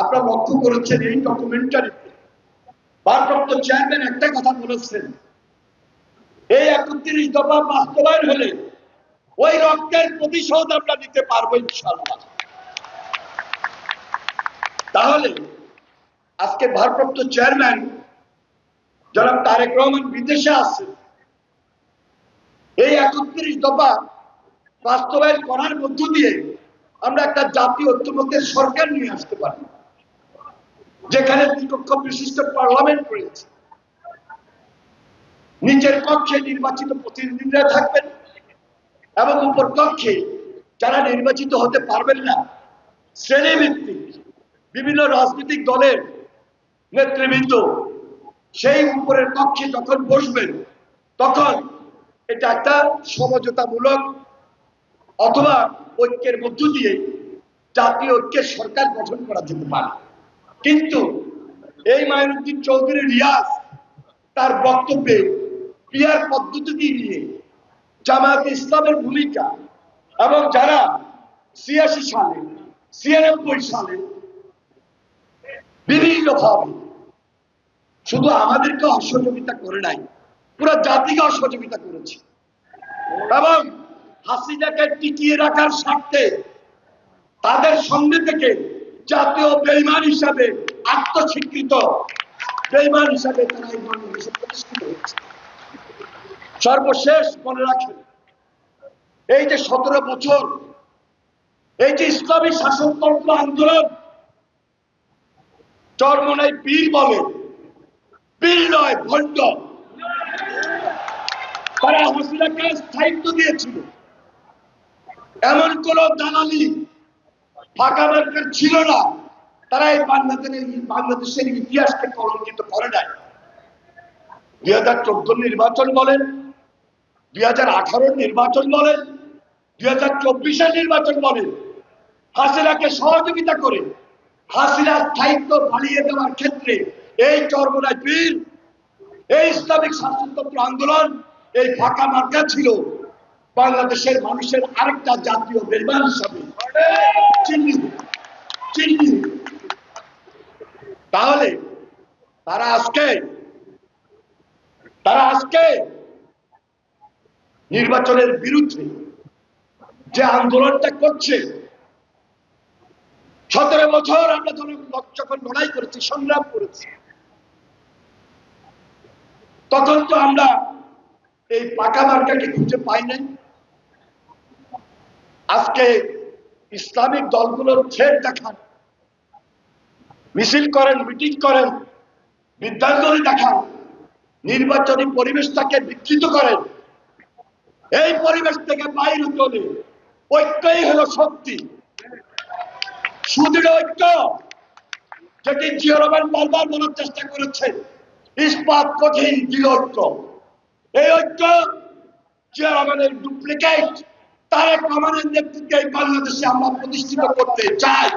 আপনারা লক্ষ্য করেছেন এই ডকুমেন্টারিতে ভারপ্রাপ্ত চেয়ারম্যান একটা কথা বলেছেন। এই একত্রিশ দফা বাস্তবায়ন হলে ওই রক্তের প্রতিশোধ আমরা নিতে পারব ইনশাল্লাহ তাহলে আজকে ভারপ্রাপ্ত চেয়ারম্যান যারা তারেক রহমান বিদেশে আছে, এই একত্রিশ দফা বাস্তবায়ন করার মধ্য দিয়ে আমরা একটা জাতীয় ঐক্যমতের সরকার নিয়ে আসতে পারি। যেখানে দ্বিকক্ষ বিশিষ্ট পার্লামেন্ট রয়েছে। নিচের কক্ষে নির্বাচিত প্রতিনিধিরা থাকবেন এবং উপর কক্ষে যারা নির্বাচিত হতে পারবেন না, শ্রেণীভিত্তিক বিভিন্ন রাজনৈতিক দলের নেতৃবৃন্দ সেই উপরের কক্ষে যখন বসবেন, তখন এটা একটা সমঝোতামূলক অথবা ঐক্যের মধ্য দিয়ে জাতীয় ঐক্যের সরকার গঠন করা যেতে পারে। কিন্তু এই মাইনুদ্দিন চৌধুরী রিয়াজ তার বক্তব্যে পিয়ার পদ্ধতি নিয়ে জামায়াত ইসলামের ভূমিকা এবং যারা ছিয়াশি সালে, ছিয়ানব্বই সালে বিভিন্ন ভাবে শুধু আমাদেরকে অসহযোগিতা করে নাই, পুরো জাতিকে অসহযোগিতা করেছে। এবং হাসিনাকে টিকিয়ে রাখার স্বার্থে তাদের সঙ্গে থেকে জাতীয় বেইমান হিসাবে আত্মস্বীকৃত। বেইমান হিসাবে তারা এই বাংলাদেশে প্রতিষ্ঠিত হয়েছে। সর্বশেষ মনে রাখেন, এই যে সতেরো বছর, এই যে ইসলামী শাসনতন্ত্র আন্দোলন চরমনাই পীর বলে। পীর নয়, ভণ্ড। তারা হাসিনাকে স্থায়িত্ব দিয়েছিল। এমন কোন দালালি ফাঁকা মার্কেট ছিল না। তারা এই বাংলাদেশের বাংলাদেশের ইতিহাসকে কলঙ্কিত করে নাই। দুই হাজার চোদ্দ নির্বাচন বলেন, দুই হাজার আঠারোর নির্বাচন বলেন, দুই হাজার চব্বিশের নির্বাচন বলেন। হাসিনাকে সহযোগিতা করে হাসিনা স্থায়িত্ব বাড়িয়ে দেওয়ার ক্ষেত্রে এই চর্মনায় পীর এই ইসলামিক শাসনতন্ত্র আন্দোলন, এই ফাঁকা মার্কা ছিল। বাংলাদেশের মানুষের আরেকটা জাতীয় বেমান হিসাবে। তাহলে তারা আজকে তারা আজকে নির্বাচনের বিরুদ্ধে যে আন্দোলনটা করছে, সতেরো বছর আমরা যখন লড়াই করেছি, সংগ্রাম করেছি, তখন তো আমরা এই পাকা মার্কাকে খুঁজে পাই নাই। আজকে ইসলামিক দলগুলোর থ্রেড দেখান। মিছিল করেন, মিটিং করেন, বিদ্যাঞ্জলি দেখান, নির্বাচনী পরিবেশটাকে বিকৃত করেন। এই পরিবেশ থেকে বাইরে চলে। ঐক্যই হলো শক্তি। সুদৃঢ় ঐক্য যেটি জিয়া রহমান বারবার বলার চেষ্টা করেছেন ইস্পাত কঠিন, দৃঢ় ঐক্য। এই ঐক্য জিয়া ডুপ্লিকেট তারেক রহমানের নেতৃত্বে এই বাংলাদেশে আমরা প্রতিষ্ঠিত করতে চাই।